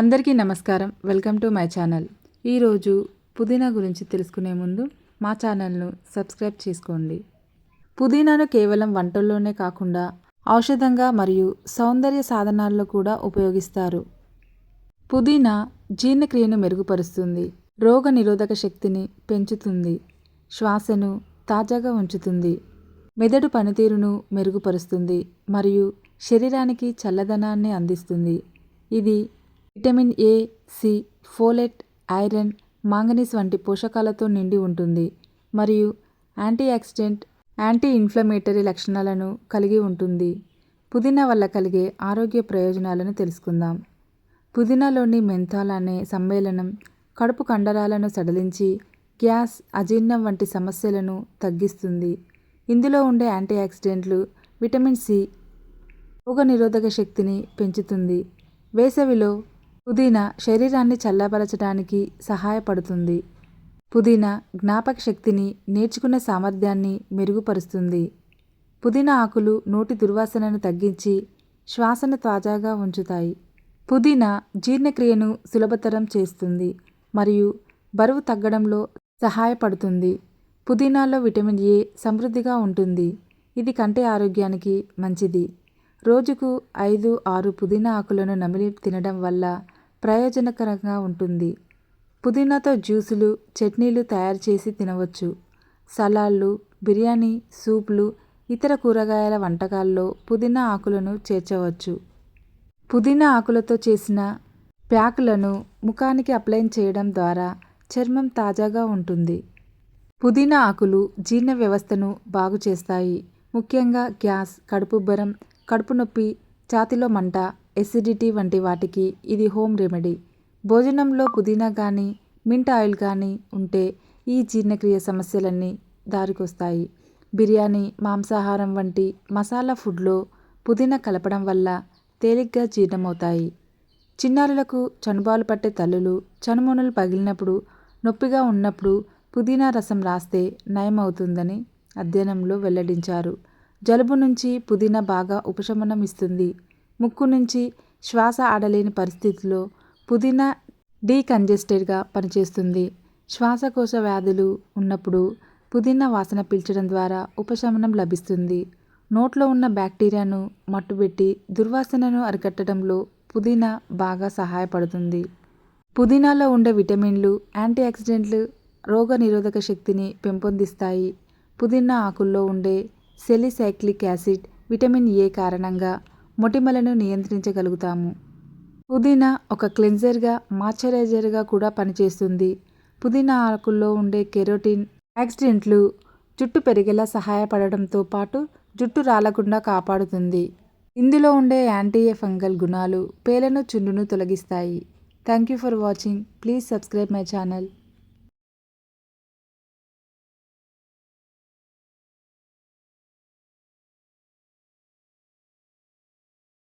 అందరికీ నమస్కారం. Welcome to my channel. ఈరోజు పుదీనా గురించి తెలుసుకునే ముందు మా ఛానల్ను సబ్స్క్రైబ్ చేసుకోండి. పుదీనాను కేవలం వంటల్లోనే కాకుండా ఔషధంగా మరియు సౌందర్య సాధనాల్లో కూడా ఉపయోగిస్తారు. పుదీనా జీర్ణక్రియను మెరుగుపరుస్తుంది రోగ నిరోధక శక్తిని పెంచుతుంది శ్వాసను తాజాగా ఉంచుతుంది మెదడు పనితీరును మెరుగుపరుస్తుంది మరియు శరీరానికి చల్లదనాన్ని అందిస్తుంది. ఇది vitamin A C folate iron manganese వంటి పోషకాలతో నిండి ఉంటుంది మరియు యాంటీ ఆక్సిడెంట్ యాంటీ ఇన్ఫ్లమేటరీ లక్షణాలను కలిగి ఉంటుంది. పుదీనా వల్ల కలిగే ఆరోగ్య ప్రయోజనాలను తెలుసుకుందాం. పుదీనాలోని మెంథాల్ అనే సమ్మేళనం కడుపు కండరాలను సడలించి గ్యాస్ అజీర్ణం వంటి సమస్యలను తగ్గిస్తుంది. ఇందులో ఉండే యాంటీ ఆక్సిడెంట్లు విటమిన్ సి రోగనిరోధక శక్తిని పెంచుతుంది. వేసవిలో పుదీనా శరీరాన్ని చల్లబరచడానికి సహాయపడుతుంది. పుదీనా జ్ఞాపక శక్తిని నేర్చుకునే సామర్థ్యాన్ని మెరుగుపరుస్తుంది. పుదీనా ఆకులు నోటి దుర్వాసనను తగ్గించి శ్వాసను తాజాగా ఉంచుతాయి. పుదీనా జీర్ణక్రియను సులభతరం చేస్తుంది మరియు బరువు తగ్గడంలో సహాయపడుతుంది. పుదీనాలో విటమిన్ ఏ సమృద్ధిగా ఉంటుంది. ఇది కంటి ఆరోగ్యానికి మంచిది. రోజుకు ఐదు ఆరు పుదీనా ఆకులను నమిలి తినడం వల్ల ప్రయోజనకరంగా ఉంటుంది. పుదీనాతో జ్యూసులు చట్నీలు తయారు చేసి తినవచ్చు. సలాడ్లు బిర్యానీ సూప్లు ఇతర కూరగాయల వంటకాల్లో పుదీనా ఆకులను చేర్చవచ్చు. పుదీనా ఆకులతో చేసిన ప్యాకులను ముఖానికి అప్లై చేయడం ద్వారా చర్మం తాజాగా ఉంటుంది. పుదీనా ఆకులు జీర్ణ వ్యవస్థను బాగు చేస్తాయి ముఖ్యంగా గ్యాస్ కడుపుబ్బరం కడుపు నొప్పి ఛాతిలో మంట ఎసిడిటీ వంటి వాటికి ఇది హోమ్ రెమెడీ భోజనంలో పుదీనా కానీ మింట్ ఆయిల్ కానీ ఉంటే ఈ జీర్ణక్రియ సమస్యలన్నీ దారికొస్తాయి. బిర్యానీ మాంసాహారం వంటి మసాలా ఫుడ్లో పుదీనా కలపడం వల్ల తేలిగ్గా జీర్ణమవుతాయి. చిన్నారులకు చనుబాలు పట్టే తల్లులు చనుమొనలు పగిలినప్పుడు నొప్పిగా ఉన్నప్పుడు పుదీనా రసం రాస్తే నయమవుతుందని అధ్యయనంలో వెల్లడించారు. జలుబు నుంచి పుదీనా బాగా ఉపశమనం ఇస్తుంది. ముక్కు నుంచి శ్వాస ఆడలేని పరిస్థితిలో పుదీనా డీకంజెస్టెడ్గా పనిచేస్తుంది. శ్వాసకోశ వ్యాధులు ఉన్నప్పుడు పుదీనా వాసన పీల్చడం ద్వారా ఉపశమనం లభిస్తుంది. నోట్లో ఉన్న బ్యాక్టీరియాను మట్టుబెట్టి దుర్వాసనను అరికట్టడంలో పుదీనా బాగా సహాయపడుతుంది. పుదీనాలో ఉండే విటమిన్లు యాంటీ ఆక్సిడెంట్లు రోగ నిరోధక శక్తిని పెంపొందిస్తాయి. పుదీనా ఆకుల్లో ఉండే సెలిసైక్లిక్ యాసిడ్ విటమిన్ ఏ కారణంగా మొటిమలను నియంత్రించగలుగుతాము. పుదీనా ఒక క్లెన్జర్గా మాయిశ్చరైజర్గా కూడా పనిచేస్తుంది. పుదీనా ఆకుల్లో ఉండే కెరోటిన్ యాక్సిడెంట్లు జుట్టు పెరిగేలా సహాయపడడంతో పాటు జుట్టు రాలకుండా కాపాడుతుంది. ఇందులో ఉండే యాంటీ ఫంగల్ గుణాలు పేలను చుండును తొలగిస్తాయి. Thank you for watching. Please subscribe my channel.